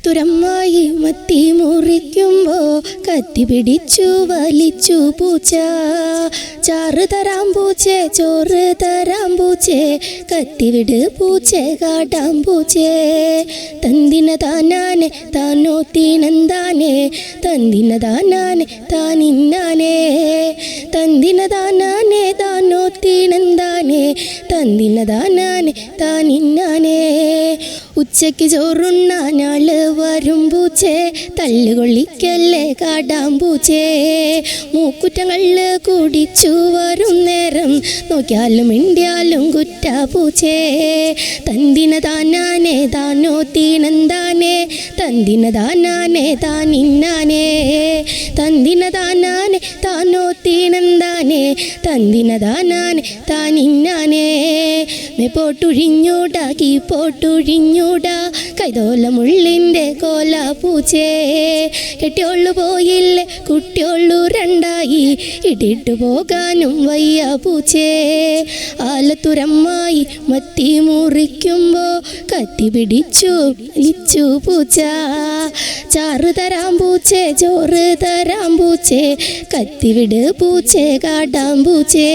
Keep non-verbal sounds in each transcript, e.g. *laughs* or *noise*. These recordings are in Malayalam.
ആലത്തുരമ്മായി മത്തി മുറിക്കുമ്പോ കത്തി പിടിച്ചു വലിച്ചു പൂച്ച. ചാറ് തരാം പൂച്ചേ ചോറ് തരാം പൂച്ചേ കത്തിവിട് പൂച്ചേ കാട്ടാം പൂച്ചേ. തന്തിന താനാനെ താനോ തീനന്താനെ തന്തിന താനാനെ താനിന്നാനേ. തന്തിന താനാനെ താനോ തീനന്താനെ തന്തിന താനാനെ താനിന്നാനേ. ഉച്ചയ്ക്ക് ചോറുണ്ണാനാൾ വരും പൂച്ചേ. തല്ലുകൊള്ളിക്കല്ലേ കാടാം പൂച്ചേ. മൂക്കുറ്റങ്ങളിൽ കുടിച്ചു വരും നേരം. നോക്കിയാലും മിണ്ടിയാലും കുറ്റ പൂച്ചേ. തന്തിന താനാനെ താനോ തീനന്താനെ. തന്തിന താനാനെ താനിന്നാനേ തന്തിന താനാനെ താനോ തീനന്താനെ? തന്തിന താനാനെ താനിന്നാനേ. May പോട്ടുഴിഞ്ഞൂടാ key പോട്ടുഴിഞ്ഞൂടാ. കൈതോലമുള്ളിന്റെ കോല പൂച്ചേ കെട്ടിയോളു പോയില്ലേ കുട്ടിയോളു രണ്ടായി. ഇട്ടിട്ടു പോകാനും വയ്യ പൂച്ചേ. ആലത്തുരമ്മായി മത്തി മുറിക്കുമ്പോ കത്തി പിടിച്ചു ഇച്ചു പൂച്ച. ചാറ് തരാം പൂച്ചേ ചോറ് തരാം പൂച്ചേ. കത്തിവിട് പൂച്ചേ കാട്ടാം പൂച്ചേ.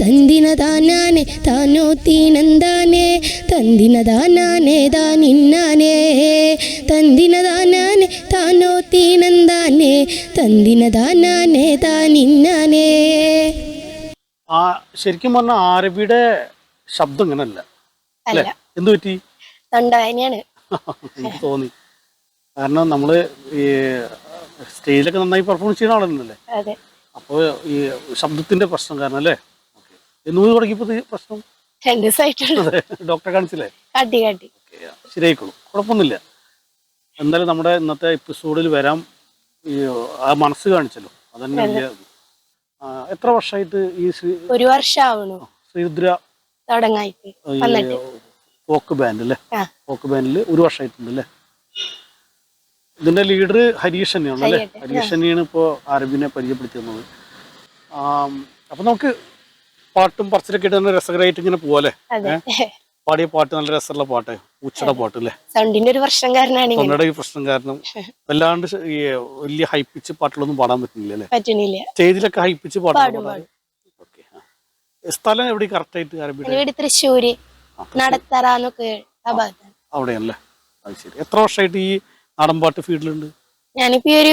തന്തിന താനാനെ താനോ തീനന്താനെ. തന്തിന താനാനെ താനിന്നാനെ തന്തിന താനാനെ താനോ തീനന്താനെ. തന്തിന താനാനെ താനിന്നാനെ ആ ശരിക്കും പറഞ്ഞ ആരവിയുടെ ശബ്ദം ഇങ്ങനല്ല. അല്ല? എന്തു പറ്റി? തൊണ്ടവേനയാണ് *laughs* തോന്നി. കാരണം നമ്മൾ ഈ സ്റ്റേജിലൊക്കെ നന്നായി പെർഫോം ചെയ്യുന്ന ആളല്ലേ അതെ. അപ്പോൾ ഈ ശബ്ദത്തിന്റെ പ്രശ്നം കാരണം അല്ലേ? എന്നൂ ഈ പ്രശ്നം? രണ്ട് ഡോക്ടറെ കാണിച്ചില്ലേ? ശരിയായിക്കോളും. കുഴപ്പമൊന്നുമില്ല. എന്തായാലും നമ്മുടെ ഇന്നത്തെ എപ്പിസോഡിൽ വരാം. ഈ ആ മനസ്സ് കാണിച്ചല്ലോ. അതന്നെ വലിയ എത്ര വർഷമായിട്ട് ഈ ശ്രീ ഒരു വർഷം ശ്രീരുദ്ര തുടങ്ങായിട്ട് ഫോക്ക് ബാൻഡ് അല്ലേ? ഫോക്ക് ബാൻഡിൽ ഒരു വർഷമായിട്ടുണ്ട് അല്ലേ? ഇതിന്റെ ലീഡർ ഹരീഷ് തന്നെയാണ് അല്ലേ? ഹരീഷ് തന്നെയാണ്. ഇപ്പോൾ ആരബിനെ പരിചയപ്പെടുത്തിയിരുന്നത്. അപ്പൊ നമുക്ക് പാട്ടും പറച്ചിലൊക്കെ ഇട്ട് നല്ല രസകരമായിട്ട് ഇങ്ങനെ പോവാല്ലേ പാടിയ പാട്ട് നല്ല രസമുള്ള പാട്ട് ഉച്ചയുടെ പാട്ട് അല്ലേ? സൗണ്ടിന്റെ ഒരു പ്രശ്നം കാരണമാണ് ഇങ്ങനെ. തൊണ്ടയുടെ ഈ പ്രശ്നം കാരണം വല്ലാണ്ട് വലിയ ഹൈപ്പിച്ച് പാട്ടുകളൊന്നും പാടാൻ പറ്റുന്നില്ല അല്ലേ? പറ്റുന്നില്ല. സ്റ്റേജിലൊക്കെ ഹൈപ്പിച്ച് പാട്ട് സ്ഥലം എവിടെ കറക്റ്റ് ആയിട്ട് വീട് തൃശ്ശൂര് ഭാഗത്താണ്. അവിടെയല്ലേ അത് ശരി. എത്ര വർഷമായിട്ട് ഈ നാടൻപാട്ട് ഫീൽഡിലുണ്ട്. ഞാനിപ്പോ ഒരു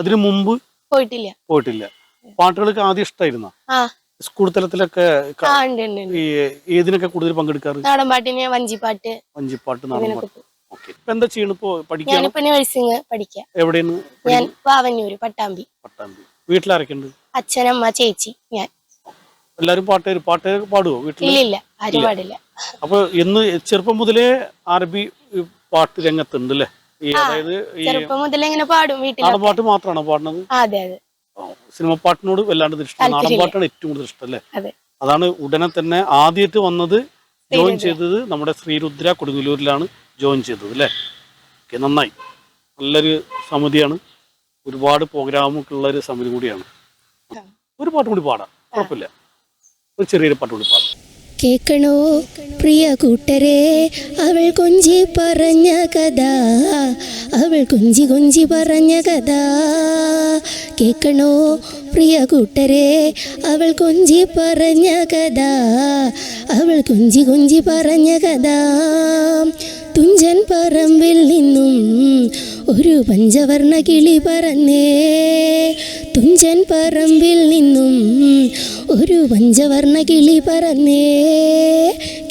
അതിനു മുമ്പ് പോയിട്ടില്ല. പോയിട്ടില്ല. പാട്ടുകൾക്ക് ആദ്യം ഇഷ്ടമായിരുന്ന ആ. സ്കൂൾ തലത്തിലൊക്കെ. ഈ ഏതിനൊക്കെ കൂടുതൽ പങ്കെടുക്കാറ്? നാടൻപാട്ടിന് വഞ്ചിപ്പാട്ട്. വഞ്ചിപ്പാട്ട് നാടൻപാട്ട് എന്താ ചെയ്യണം ഇപ്പോ? പഠിക്കാൻ ഞാനിപ്പോ നഴ്സിംഗ് പഠിക്കാം. എവിടെയാണ് ഞാൻ പാവന്നൂര് പട്ടാമ്പി. പട്ടാമ്പി. വീട്ടിലാരൊക്കെയുണ്ട്? അച്ഛനമ്മ ചേച്ചി ഞാൻ. എല്ലാരും പാട്ട് പാട്ട് പാടുവോ വീട്ടിൽ ഇല്ല ആരും പാടില്ല. അപ്പൊ എന്ന് ചെറുപ്പം മുതലേ അറബി പാട്ട് രംഗത്തുണ്ട് അല്ലേ ഈ അതായത് ഈ ചെറുപ്പം മുതലേ ഇങ്ങനെ പാടും വീട്ടിൽ നാടൻ പാട്ട് മാത്രമാണോ പാടുന്നത്? അതെ അതെ. സിനിമ പാട്ടിനോട് വല്ലാണ്ട് ഇഷ്ടം നാടൻ പാട്ടാണ് ഏറ്റവും കൂടുതൽ ഇഷ്ടം അല്ലേ? അതെ. അതാണ് ഉടനെ തന്നെ ആദ്യത്തെ വന്നത് ജോയിൻ ചെയ്തത് നമ്മുടെ ശ്രീരുദ്ര കൊടുങ്ങല്ലൂരിലാണ് ജോയിൻ ചെയ്തത് അല്ലേ? ഓക്കെ നന്നായി. നല്ലൊരു സമിതിയാണ്. ഒരുപാട് പ്രോഗ്രാമൊക്കെ ഉള്ള ഒരു സമിതി കൂടിയാണ്. ഒരു പാട്ടും കൂടി പാടാം. കുഴപ്പമില്ല. ഒരു ചെറിയൊരു പാട്ടും കൂടി പാടാം. കേൾക്കണോ? പ്രിയ കൂട്ടരെ അവൾ കൊഞ്ചി പറഞ്ഞ കഥ. അവൾ കൊഞ്ചി കൊഞ്ചി പറഞ്ഞ കഥ. കേക്കണോ പ്രിയ കൂട്ടരെ അവൾ കൊഞ്ചി പറഞ്ഞ കഥ. അവൾ കൊഞ്ചി കൊഞ്ചി പറഞ്ഞ കഥ. തുഞ്ചൻ പറമ്പിൽ നിന്നും ഒരു പഞ്ചവർണ കിളി പറന്നേ. തുഞ്ചൻ പറമ്പിൽ നിന്നും ഒരു പഞ്ചവർണ കിളി പറന്നേ.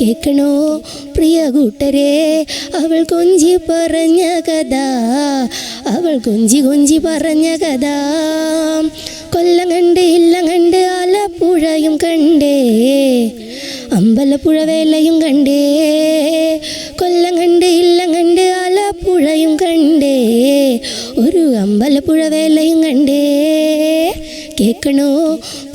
കേക്കണോ പ്രിയ കൂട്ടരെ അവൾ കൊഞ്ചി പറഞ്ഞ കഥ. അവൾ കൊഞ്ചി കൊഞ്ചി പറഞ്ഞ കഥ. കൊല്ലം കണ്ട് ഇല്ലം കണ്ട് ആലപ്പുഴയും കണ്ടേ. അമ്പലപ്പുഴ വേലയും കണ്ടേ. കൊല്ലം കണ്ട് ഇല്ലം കണ്ട് ആലപ്പുഴയും കണ്ടേ. ഒരു അമ്പലപ്പുഴ വേലയും കണ്ടേ. കേൾക്കണോ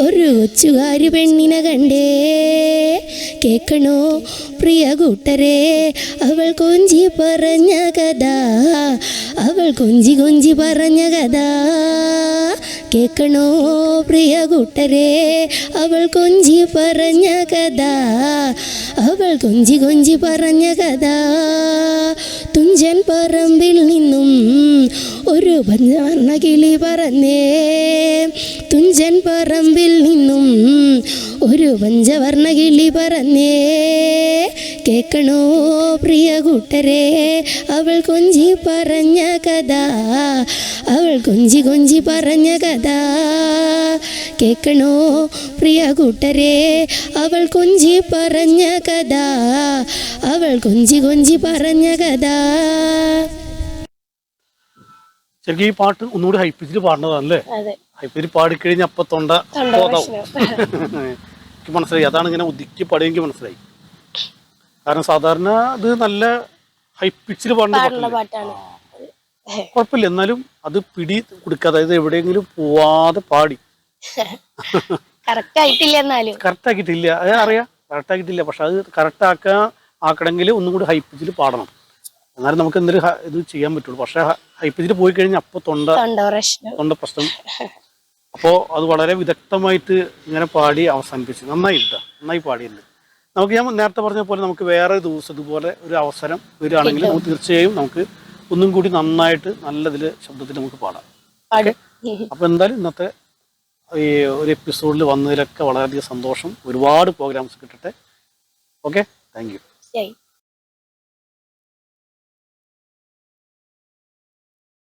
ഒരു കൊച്ചുകാരി പെണ്ണിനെ കണ്ടേ. കേക്കണോ പ്രിയ കൂട്ടരെ? അവൾ കൊഞ്ചി പറഞ്ഞ കഥ. അവൾ കൊഞ്ചി കൊഞ്ചി പറഞ്ഞ കഥ. കേക്കണോ പ്രിയ കൂട്ടരെ? അവൾ കൊഞ്ചി പറഞ്ഞ കഥ. അവൾ കൊഞ്ചി കൊഞ്ചി പറഞ്ഞ കഥ. തുഞ്ചൻ പറമ്പിൽ നിന്നും ഒരു പഞ്ചവർണ കിളി പറന്നേ. തുഞ്ചൻ പറമ്പിൽ നിന്നും ഒരു പഞ്ചവർണ കിളി പറന്നേ. കേക്കണോ പ്രിയ കൂട്ടരെ അവൾ കൊഞ്ചി പറഞ്ഞ കഥ അവൾ കൊഞ്ചി കൊഞ്ചി പറഞ്ഞ കഥ. കേക്കണോ പ്രിയ കൂട്ടരെ അവൾ കൊഞ്ചി പറഞ്ഞ കഥ അവൾ കൊഞ്ചി കൊഞ്ചി പറഞ്ഞ കഥ. ശരിക്കും ഈ പാട്ട് ഒന്നുകൂടി ഹൈപ്പിച്ചിട്ട് പാടേണ്ടതാണല്ലേ ഹൈപ്പിച്ചിൽ പാടിക്കഴിഞ്ഞ അപ്പൊ തൊണ്ട പോതാവും *laughs* എനിക്ക് മനസ്സിലായി. അതാണ് ഇങ്ങനെ ഒതുക്കി പാടി എനിക്ക് മനസ്സിലായി. കാരണം സാധാരണ ഇത് നല്ല ഹൈപ്പിച്ചിൽ പാടുന്ന പാട്ടാണ്. കുഴപ്പമില്ല. എന്നാലും അത് പിടി കൊടുക്കുക. അതായത് എവിടെയെങ്കിലും പോവാതെ പാടി. *laughs* കറക്റ്റ് ആയിട്ടില്ല എന്നാലും. കറക്റ്റ് ആക്കിയിട്ടില്ല. അത് അറിയാം. കറക്റ്റ് ആക്കിയിട്ടില്ല. പക്ഷെ അത് കറക്റ്റ് ആക്കാൻ ആക്കണമെങ്കിൽ ഒന്നും കൂടി ഹൈപ്പിച്ചിൽ പാടണം. എന്നാലും നമുക്ക് എന്തെങ്കിലും ഇത് ചെയ്യാൻ പറ്റുള്ളൂ. പക്ഷെ ഹൈപ്പിച്ചിൽ പോയി കഴിഞ്ഞാൽ അപ്പോൾ തൊണ്ട തൊണ്ട പ്രശ്നം. *laughs* അപ്പോ അപ്പോൾ അത് വളരെ വിദഗ്ധമായിട്ട് ഇങ്ങനെ പാടി അവസാനിപ്പിച്ചു. നന്നായി ഇട്ടാ നന്നായി പാടിയിട്ടുണ്ട്. നമുക്ക് ഞാൻ നേരത്തെ പറഞ്ഞ പോലെ നമുക്ക് വേറെ ദിവസം ഇതുപോലെ ഒരു അവസരം വരികയാണെങ്കിൽ നമുക്ക് തീർച്ചയായും നമുക്ക് ഒന്നും കൂടി നന്നായിട്ട് നല്ലതിൽ ശബ്ദത്തിൽ നമുക്ക് പാടാം. അപ്പൊ എന്തായാലും ഇന്നത്തെ ഈ ഒരു എപ്പിസോഡിൽ വന്നതിലൊക്കെ വളരെയധികം സന്തോഷം. ഒരുപാട് പ്രോഗ്രാംസ് കിട്ടട്ടെ. ഓക്കെ? Thank you.